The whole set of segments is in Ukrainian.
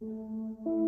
Música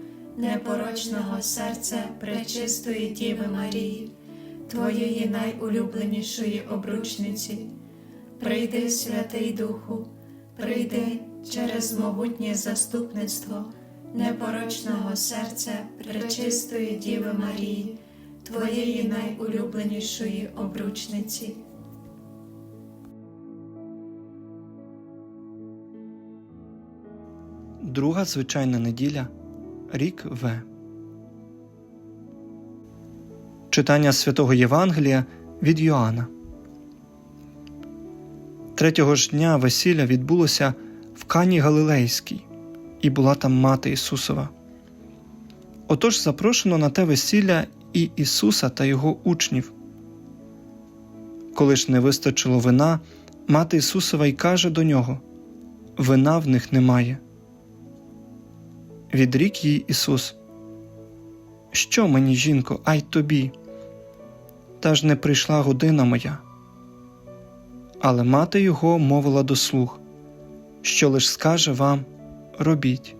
непорочного серця пречистої Діви Марії, Твоєї найулюбленішої обручниці. Прийди, Святий Духу, прийди через могутнє заступництво непорочного серця пречистої Діви Марії, Твоєї найулюбленішої обручниці. Друга звичайна неділя. Рік В. Читання святого Євангелія від Йоанна. Третього ж дня весілля відбулося в Кані Галилейській, і була там мати Ісусова. Отож запрошено на те весілля і Ісуса та його учнів. Коли ж не вистачило вина, мати Ісусова й каже до нього Вина в них немає. Відрік їй Ісус. Що мені, жінко, а й тобі? Та ж не прийшла година моя. Але мати його мовила до слуг, що лиш скаже вам робіть.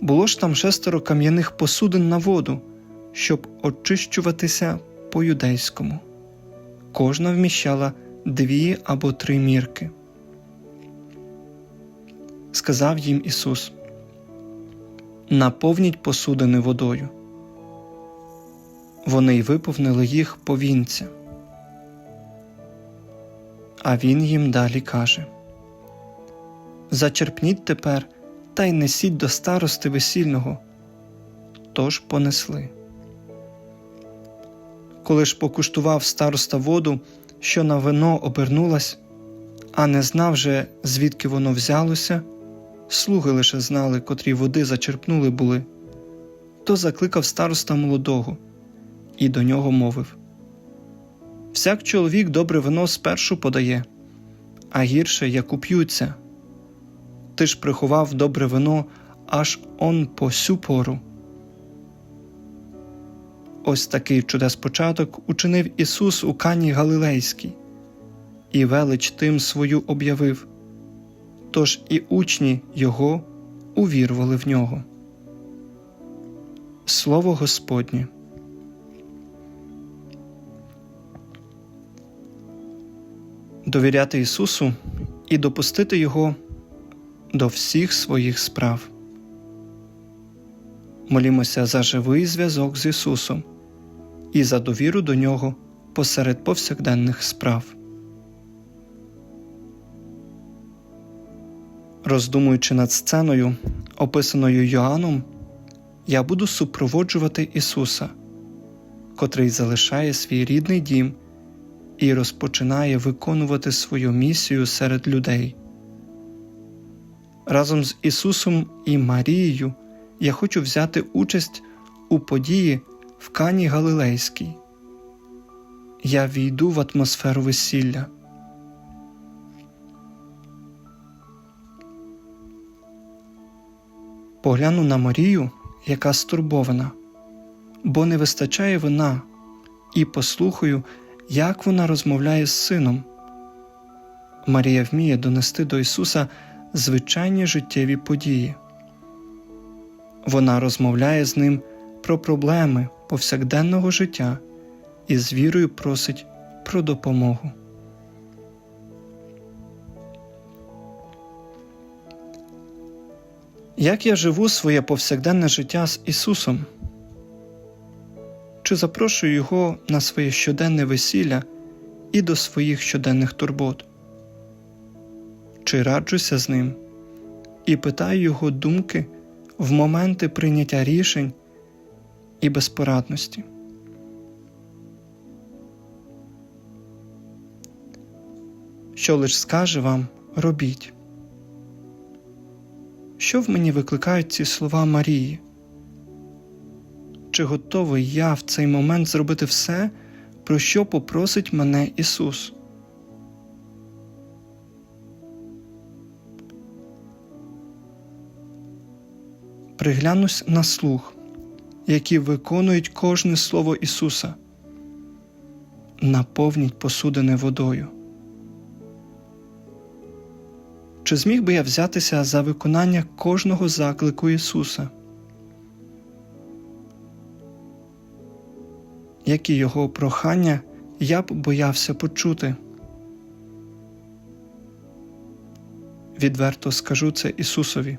Було ж там шестеро кам'яних посудин на воду, щоб очищуватися по юдейському. Кожна вміщала дві або три мірки. Сказав їм Ісус наповніть посудини водою. Вони й виповнили їх повінця. А він їм далі каже Зачерпніть тепер та й несіть до старости весільного. Тож понесли. Коли ж покуштував староста воду, що на вино обернулась, а не знав же, звідки воно взялося, слуги лише знали, котрі води зачерпнули були, то закликав староста молодого і до нього мовив Всяк чоловік добре вино спершу подає, а гірше як уп'ються. Ти ж приховав добре вино аж он по сю пору. Ось такий чудес початок учинив Ісус у Кані Галилейській, і велич тим свою об'явив тож і учні його увірвали в нього. Слово Господнє. Довіряти Ісусу і допустити Його до всіх своїх справ. Молімося за живий зв'язок з Ісусом і за довіру до Нього посеред повсякденних справ. Роздумуючи над сценою, описаною Йоанном, я буду супроводжувати Ісуса, котрий залишає свій рідний дім і розпочинає виконувати свою місію серед людей. Разом з Ісусом і Марією я хочу взяти участь у події в Кані Галилейській. Я війду в атмосферу весілля. Погляну на Марію, яка стурбована, бо не вистачає вина, і послухаю, як вона розмовляє з сином. Марія вміє донести до Ісуса звичайні життєві події. Вона розмовляє з ним про проблеми повсякденного життя і з вірою просить про допомогу. Як я живу своє повсякденне життя з Ісусом? Чи запрошую Його на своє щоденне весілля і до своїх щоденних турбот? Чи раджуся з ним і питаю Його думки в моменти прийняття рішень і безпорадності? Що лиш скаже вам, робіть. Що в мені викликають ці слова Марії? Чи готовий я в цей момент зробити все, про що попросить мене Ісус? Приглянусь на слух, які виконують кожне слово Ісуса. Наповніть посудини водою. Чи зміг би я взятися за виконання кожного заклику Ісуса? Які його прохання я б боявся почути? Відверто скажу це Ісусові.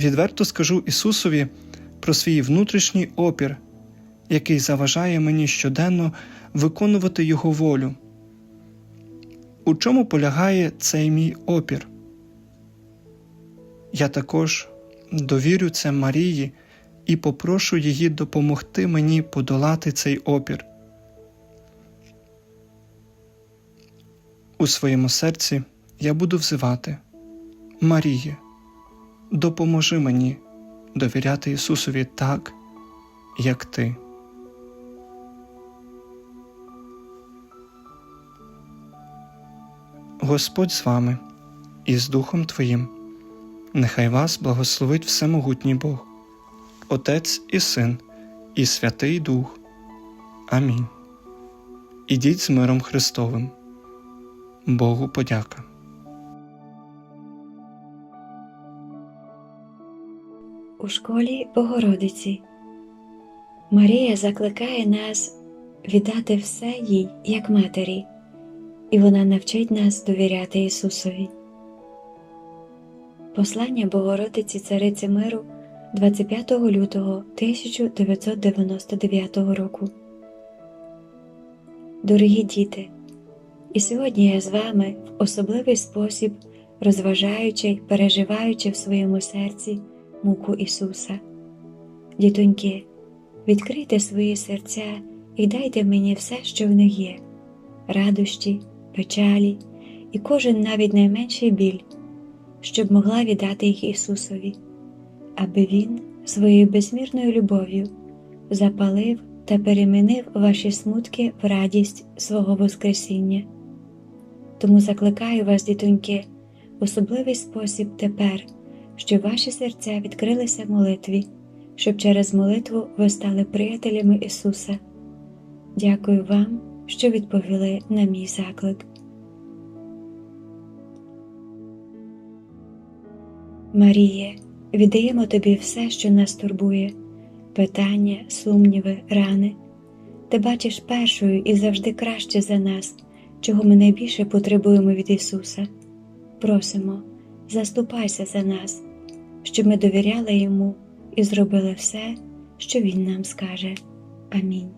Відверто скажу Ісусові про свій внутрішній опір, який заважає мені щоденно виконувати Його волю. У чому полягає цей мій опір? Я також довірю це Марії і попрошу її допомогти мені подолати цей опір. У своєму серці я буду взивати Маріє, допоможи мені довіряти Ісусові так, як Ти. Господь з вами і з Духом Твоїм. Нехай вас благословить Всемогутній Бог, Отець і Син, і Святий Дух. Амінь. Ідіть з миром Христовим. Богу подяка. У школі Богородиці Марія закликає нас віддати все їй як матері, і вона навчить нас довіряти Ісусові. Послання Богородиці Цариці Миру 25 лютого 1999 року. Дорогі діти, і сьогодні я з вами в особливий спосіб, розважаючи й переживаючи в своєму серці муку Ісуса. Дітоньки, відкрийте свої серця і дайте мені все, що в них є радощі, печалі і кожен навіть найменший біль, щоб могла віддати їх Ісусові, аби Він своєю безмірною любов'ю запалив та перемінив ваші смутки в радість свого Воскресіння. Тому закликаю вас, дітоньки, в особливий спосіб тепер, щоб ваші серця відкрилися молитві, щоб через молитву ви стали приятелями Ісуса. Дякую вам, що відповіли на мій заклик. Маріє, віддаємо тобі все, що нас турбує, питання, сумніви, рани. Ти бачиш першою і завжди краще за нас, чого ми найбільше потребуємо від Ісуса. Просимо, заступайся за нас, щоб ми довіряли Йому і зробили все, що Він нам скаже. Амінь.